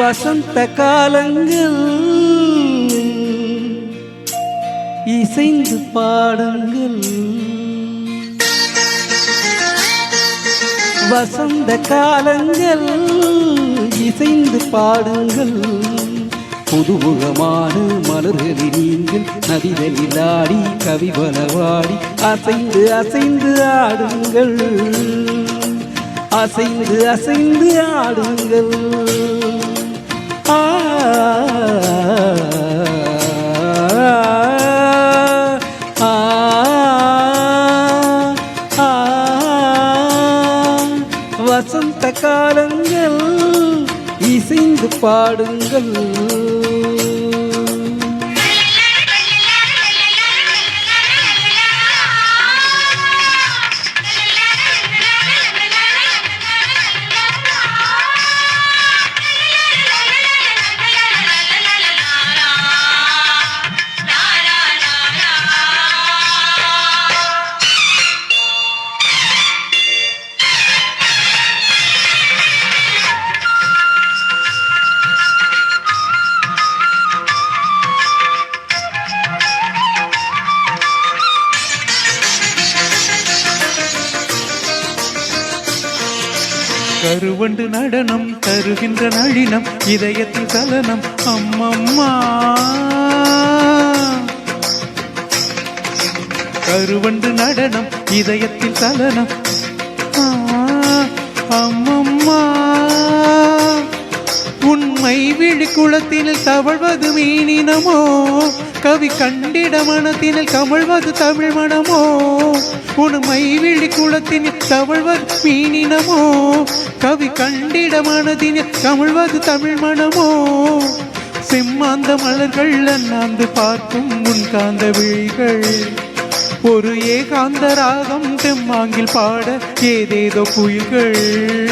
வசந்த காலங்கள் இசைந்து பாடுங்கள் வசந்த காலங்கள் இசைந்து பாடுங்கள். புதுமுகமான மலர்களில் நீங்கள் நதிகளில் ஆடி கவிபலவாடி அசைந்து அசைந்து ஆடுங்கள். அசைந்து அசைந்து ஆடுங்கள். வசந்த காலங்கள் இசைந்து பாடுங்கள். கருவண்டு நடனம் தருகின்ற நளினம் இதயத்தில் சலனம் அம்மம்மா. கருவண்டு நடனம் இதயத்தில் சலனம் அம்மம்மா. உண்மை விழிக்குளத்தில் தவழ்வது மீனினமோ கவி கண்டிட மனத்தினில் கமழ்வது தமிழ் மனமோ? உண்மை விழி குளத்தினில் தவழ்வது மீனினமோ? கவி கண்டிட மனதினில் கமழ்வது தமிழ் மனமோ? செம்மாந்த மலர்கள் அண்ணாந்து பார்க்கும் முன்காந்த விழிகள். ஒரு ஏகாந்த ராகம் தெம்மாங்கில் பாட ஏதேதோ குயில்கள்.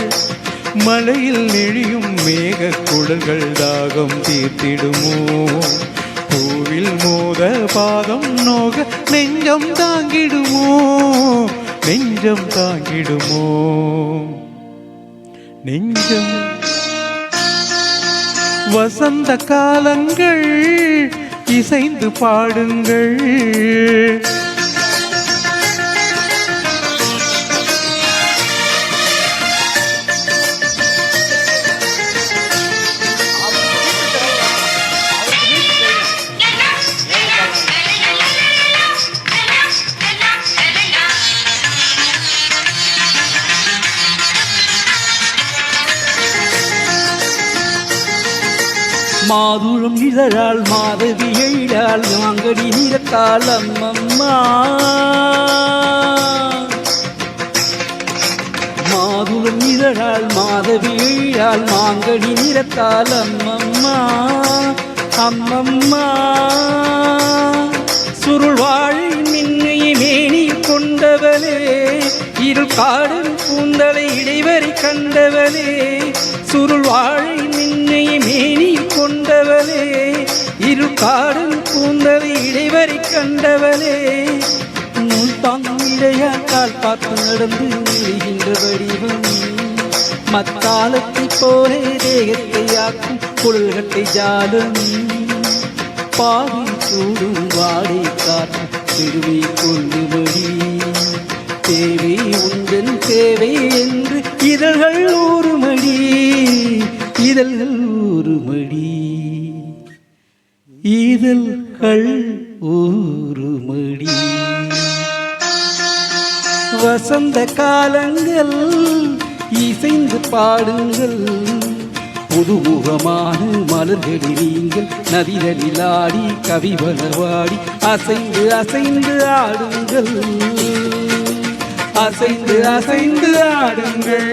மலையில் நெழியும் மேக குடல்கள் தாகம் தீர்த்திடுமோ? பூவில் மோத பாதம் நோக நெஞ்சம் தாங்கிடுமோ? நெஞ்சம் தாங்கிடுமோ? நெஞ்சம். வசந்த காலங்கள் இசைந்து பாடுங்கள். மாதுளம் இதழால் மாதவி எழிலால் மாங்கடி நீரத்தால் அம்மம்மா. மாதுளம் இதழால் மாதவி எழிலால் மாங்கடி நீரத்தால் அம்மம்மா. அம்மம்மா. சுருள்வாழ் மின்னையை மேனி கொண்டவளே இருள் காடும் கூந்தலை இடைவரை கண்டவளே சுருள்வாழ் வாழை கண்டவளே இரு காடும் கூந்தல் இடைவரை கண்டவளே. நூல் தாங்கும் இடையாக்கால் பார்த்து நடந்து விழுகின்ற வடிவம். மத்தாளத்தைப் போலே தேகத்தை ஆக்கும் குழல்கட்டை ஜாலம். பாவி சூடும் வாடை காற்று திருவை கொள்ளுபடி தேவை உந்தன் தேவை என்று இதழ்கள் ஒரு மடி இதழ்கள் ஒரு மடி இதழ்கள் ஒரு வசந்த காலங்கள் இசைந்து பாடுங்கள். புதுமுகமான மலர்களில் நீங்கள் நதிகளில் ஆடி கவி வளவாடி அசைந்து அசைந்து ஆடுங்கள். அசைந்து அசைந்து ஆடுங்கள்.